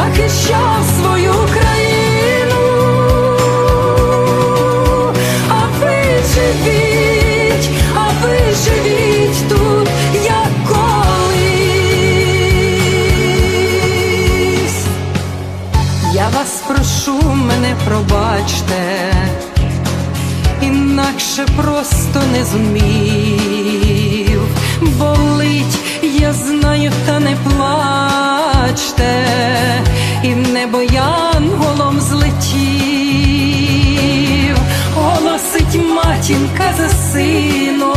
Захищав свою країну, а ви живіть, а ви живіть тут, як. Я вас прошу, мене пробачте, інакше просто не зумів. Болить, я знаю, та не плачте, і в небо янголом злетів, голосить матінка за сином,